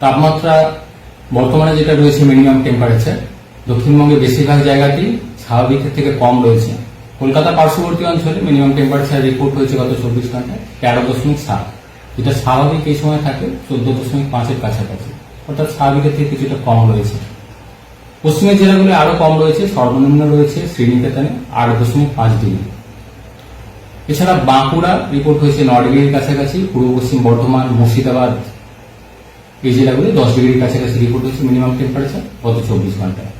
তাপমাত্রা বর্তমানে যেটা রয়েছে মিনিমাম টেম্পারেচার দক্ষিণবঙ্গের বেশিরভাগ জায়গাতেই স্বাভাবিকের থেকে কম রয়েছে। কলকাতা পার্শ্ববর্তী অঞ্চলে মিনিমাম টেম্পারেচার রিপোর্ট হয়েছে গত চব্বিশ ঘন্টায় তেরো দশমিক সাত। যেটা স্বাভাবিক এই সময় থাকে চোদ্দ দশমিক পাঁচের কাছাকাছি। অর্থাৎ স্বাভাবিকের থেকে কিছুটা কম রয়েছে। পশ্চিমের জেলাগুলি আরও কম রয়েছে, সর্বনিম্ন রয়েছে শ্রীনিকেতনে আট দশমিক পাঁচ ডিগ্রি। এছাড়া বাঁকুড়া রিপোর্ট হয়েছে ন ডিগ্রির কাছাকাছি, পূর্ব পশ্চিম বর্ধমান, মুর্শিদাবাদ এই জেলাগুলি দশ ডিগ্রির কাছাকাছি রিপোর্ট হয়েছে মিনিমাম টেম্পারেচার গত চব্বিশ ঘন্টায়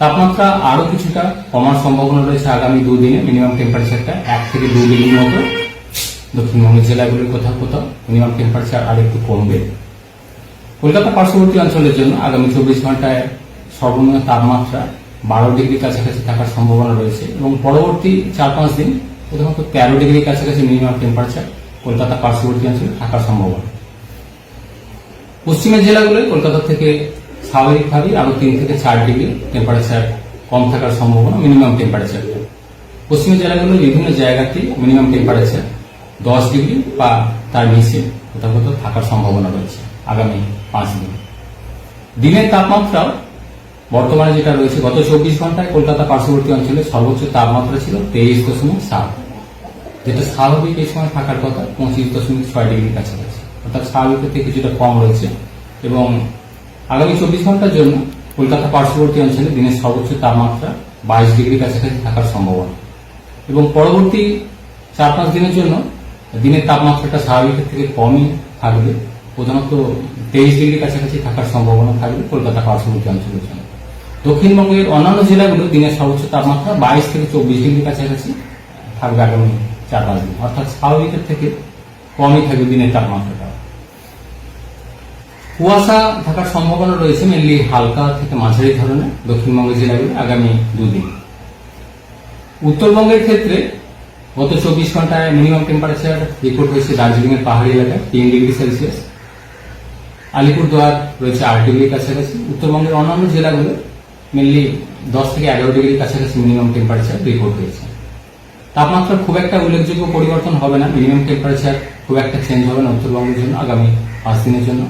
তাপমাত্রা আরও কিছুটা কমার সম্ভাবনা রয়েছে আগামী দুদিনে মিনিমাম টেম্পারেচারটা এক থেকে দুই ডিগ্রির মতো। দক্ষিণবঙ্গের জেলাগুলির কোথাও কোথাও মিনিমাম টেম্পারেচার আর একটু কমবে। কলকাতা পার্শ্ববর্তী অঞ্চলের জন্য আগামী চব্বিশ ঘন্টায় সর্বনিম্ন তাপমাত্রা বারো ডিগ্রি কাছাকাছি থাকার সম্ভাবনা রয়েছে এবং পরবর্তী চার পাঁচ দিন প্রথমত তেরো ডিগ্রির কাছাকাছি মিনিমাম টেম্পারেচার কলকাতা পার্শ্ববর্তী অঞ্চলে থাকার সম্ভাবনা। পশ্চিমের জেলাগুলোয় কলকাতা থেকে স্বাভাবিকভাবেই আরও তিন থেকে চার ডিগ্রি টেম্পারেচার কম থাকার সম্ভাবনা মিনিমাম টেম্পারেচার পশ্চিমের জেলাগুলোর বিভিন্ন জায়গাতে মিনিমাম টেম্পারেচার দশ ডিগ্রি বা তার নিচে কোথাও কোথাও থাকার সম্ভাবনা রয়েছে আগামী পাঁচ দিন। দিনের তাপমাত্রাও বর্তমানে যেটা রয়েছে, গত চব্বিশ ঘন্টায় কলকাতা পার্শ্ববর্তী অঞ্চলে সর্বোচ্চ তাপমাত্রা ছিল তেইশ দশমিক সাত। যেটা স্বাভাবিক এই সময় থাকার কথা পঁচিশ দশমিক ছয় ডিগ্রির কাছাকাছি। অর্থাৎ স্বাভাবিকের থেকে কিছুটা কম রয়েছে। এবং আগামী চব্বিশ ঘণ্টার জন্য কলকাতা পার্শ্ববর্তী অঞ্চলে দিনের সর্বোচ্চ তাপমাত্রা বাইশ ডিগ্রি কাছাকাছি থাকার সম্ভাবনা। এবং পরবর্তী চার পাঁচ দিনের জন্য দিনের তাপমাত্রাটা স্বাভাবিকের থেকে কমই থাকবে। প্রধানত তেইশ ডিগ্রি কাছাকাছি থাকার সম্ভাবনা থাকবে কলকাতা পার্শ্ববর্তী অঞ্চলের জন্য। দক্ষিণবঙ্গের অন্যান্য জেলাগুলো দিনের সর্বোচ্চ তাপমাত্রা বাইশ থেকে চব্বিশ ডিগ্রি কাছাকাছি থাকবে আগামী চার পাঁচ দিন। অর্থাৎ স্বাভাবিকের থেকে কমই থাকবে দিনের তাপমাত্রাটা। কুয়াশা থাকার সম্ভাবনা রয়েছে মেনলি হালকা থেকে মাঝারি ধরনের, দক্ষিণবঙ্গের জেলাগুলো আগামী দুদিন। উত্তরবঙ্গের ক্ষেত্রে গত চব্বিশ ঘন্টায় মিনিমাম টেম্পারেচার রিপোর্ট হয়েছে দার্জিলিং এর পাহাড়ি এলাকায় তিন ডিগ্রি সেলসিয়াস। আলিপুরদুয়ার রয়েছে আট ডিগ্রির কাছাকাছি। উত্তরবঙ্গের অন্যান্য জেলাগুলো মেনলি দশ থেকে এগারো ডিগ্রির কাছাকাছি মিনিমাম টেম্পারেচার রিপোর্ট হয়েছে। তাপমাত্রা খুব একটা উল্লেখযোগ্য পরিবর্তন হবে না। মিনিমাম টেম্পারেচার খুব একটা চেঞ্জ হবে না উত্তরবঙ্গের জন্য, আগামী পাঁচ দিনের জন্য।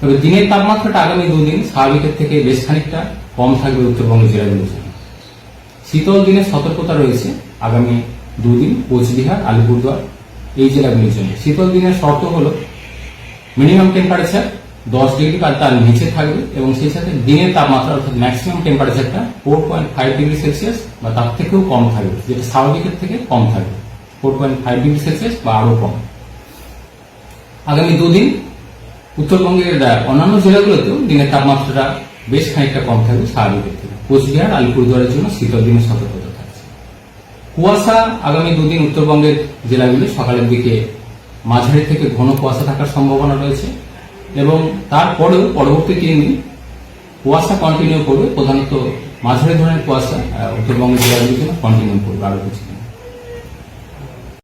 তবে দিনের তাপমাত্রাটা আগামী দুদিন স্বাভাবিকের থেকে বেশ খানিকটা কম থাকবে উত্তরবঙ্গ জেলাগুলোর জন্য শীতল দিনের সতর্কতা রয়েছে আগামী দুদিন কোচবিহার, আলিপুরদুয়ার এই জেলাগুলির জন্য। শীতল দিনের শর্ত হলো মিনিমাম টেম্পারেচার দশ ডিগ্রি বা তার নিচে থাকবে এবং সেই সাথে দিনের তাপমাত্রা, অর্থাৎ ম্যাক্সিমাম টেম্পারেচারটা four point five degree Celsius বা তার থেকেও কম থাকবে, যেটা স্বাভাবিকের থেকে কম থাকবে four point five degree Celsius বা আরও কম। আগামী দুদিন উত্তরবঙ্গের অন্যান্য জেলাগুলোতেও দিনের তাপমাত্রাটা বেশ খানিকটা কম থাকবে স্বাভাবিকের থেকে। কোচবিহার, আলিপুরদুয়ারের জন্য শীতল দিনের সতর্কতা থাকছে। কুয়াশা আগামী দুদিন উত্তরবঙ্গের জেলাগুলি সকালের দিকে মাঝারি থেকে ঘন কুয়াশা থাকার সম্ভাবনা রয়েছে এবং তারপরেও পরবর্তী তিন দিন কুয়াশা কন্টিনিউ করবে। প্রধানত মাঝারি ধরনের কুয়াশা উত্তরবঙ্গের জেলাগুলির জন্য কন্টিনিউ করবে আরও কিছুদিন।